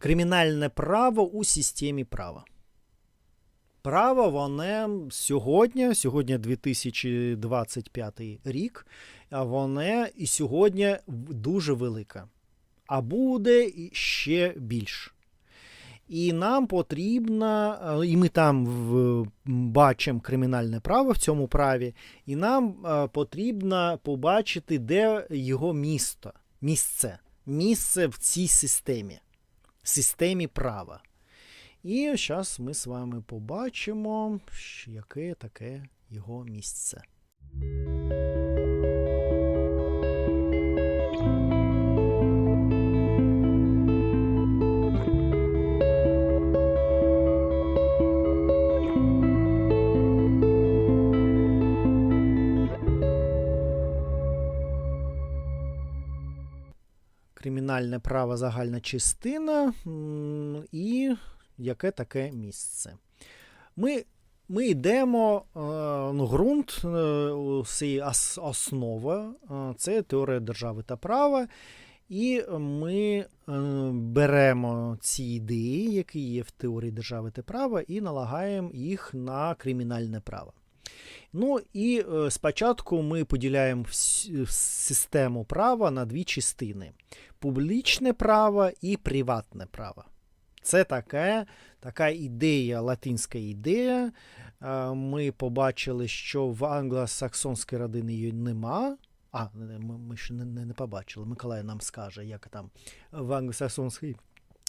кримінальне право у системі права. Право, воно сьогодні, сьогодні 2025 рік, воно і сьогодні дуже велике. А буде ще більше. І нам потрібно, і ми там бачимо кримінальне право в цьому праві, і нам е, потрібно побачити, де його місто, місце, місце в цій системі, системі права. І зараз ми з вами побачимо, яке таке його місце. Кримінальне право загальна частина і яке таке місце. Ми, ми йдемо, е, ну, ґрунт, е, основа е, це теорія держави та права. І ми беремо ці ідеї, які є в теорії держави та права, і налагаємо їх на кримінальне право. Ну і спочатку ми поділяємо систему права на дві частини: публічне право і приватне право. Це така така ідея, латинська ідея. Е, Ми побачили, що в англосаксонській родині її нема. А, ми, ще не, не, не побачили. Миколай нам скаже, як там в англосаксонській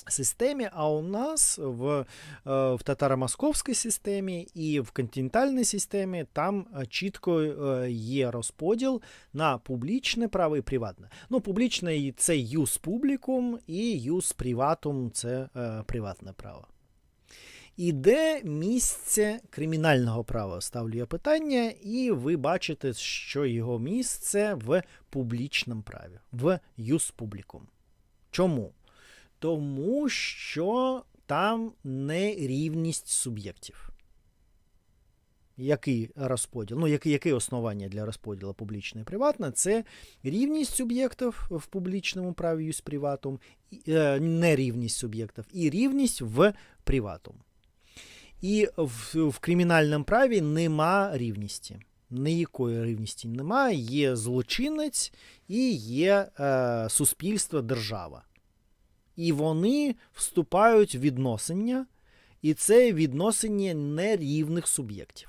системі, а у нас в, е, в татаро-московській системі і в континентальній системі там е, чітко е, є розподіл на публічне право і приватне. Ну, публічне це юс публікум, і юс приватум це е, приватне право. І де місце кримінального права? Ставлю я питання, і ви бачите, що його місце в публічному праві, в юс публікум. Чому? Тому що там нерівність суб'єктів. Який розподіл? Ну, яке, яке основання для розподілу публічне і приватне? Це рівність суб'єктів в публічному праві юс приватум, е, нерівність суб'єктів і рівність в приватум. І в, в кримінальному праві нема рівності. Ніякої рівності немає. Є злочинець і є е, суспільство, держава. І вони вступають в відносини, і це відносини нерівних суб'єктів.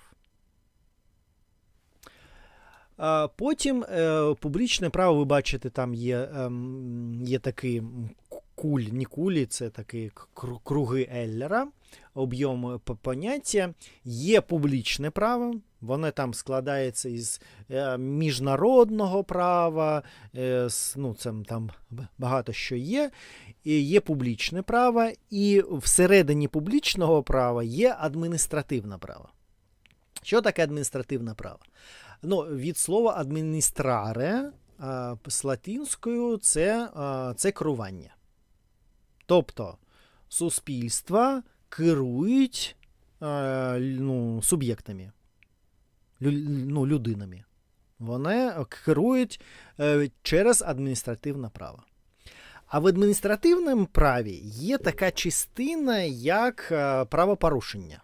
Потім е, публічне право, ви бачите, там є, ем, є такий куль, не кулі, це такі круги Еллера, об'єм поняття. Є публічне право, воно там складається із е, міжнародного права, е, ну, це там багато що є. І є публічне право, і всередині публічного права є адміністративне право. Що таке адміністративне право? Ну, від слова адміністраре з латинською це, це керування. Тобто суспільства керують ну, суб'єктами, ну, людинами. Вони керують е, через адміністративне право. А в адміністративному праві є така частина, як е, правопорушення.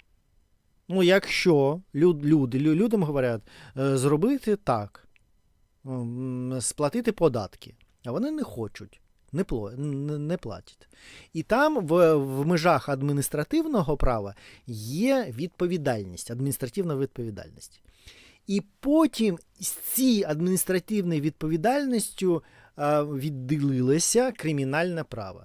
Ну, якщо люд, люди, людям говорять, е, зробити так, сплатити податки, а вони не хочуть, не, не платять. І там в, в межах адміністративного права є відповідальність, адміністративна відповідальність. І потім з цією адміністративною відповідальністю е, відділилося кримінальне право.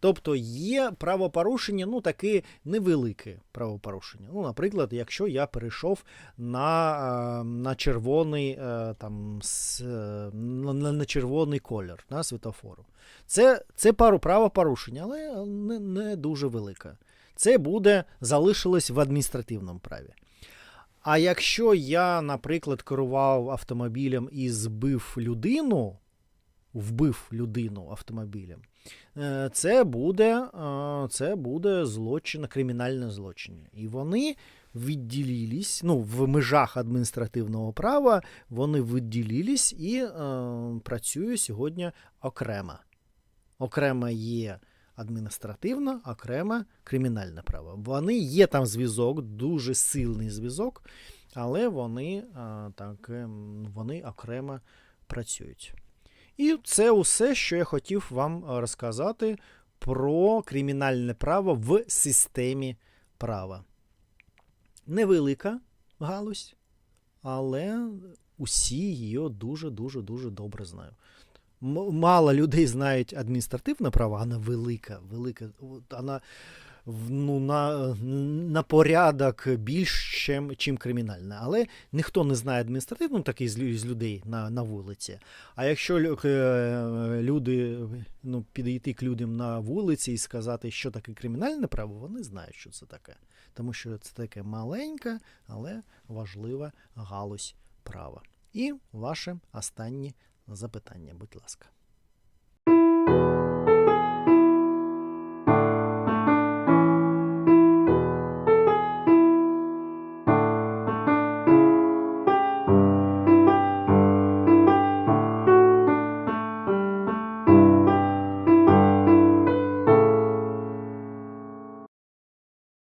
Тобто є правопорушення, ну таке невелике правопорушення. Ну, наприклад, якщо я перейшов на, е, на червоний е, там, на, на червоний колір на світофору. Це, це пару правопорушення, але не, не дуже велике. Це буде залишилось в адміністративному праві. А якщо я, наприклад, керував автомобілем і збив людину, вбив людину автомобілем, е, це буде, е, це буде злочин, кримінальне злочин. І вони відділились, ну, в межах адміністративного права вони відділились і е, працюють сьогодні окремо. Окремо є адміністративне, окреме кримінальне право. Вони є там зв'язок, дуже сильний зв'язок, але вони, так, ем, вони окремо працюють. І це усе, що я хотів вам розказати про кримінальне право в системі права. Невелика галузь, але усі її дуже-дуже дуже добре знають. Мало людей знають адміністративне право, вона велика, велика. Вона ну, на, на порядок більш, чим, чим кримінальне. Але ніхто не знає адміністративну такий з, з людей на, на вулиці. А якщо е, люди ну, підійти к людям на вулиці і сказати, що таке кримінальне право, вони знають, що це таке. Тому що це таке маленька, але важлива галузь права. І ваше останнє запитання, будь ласка.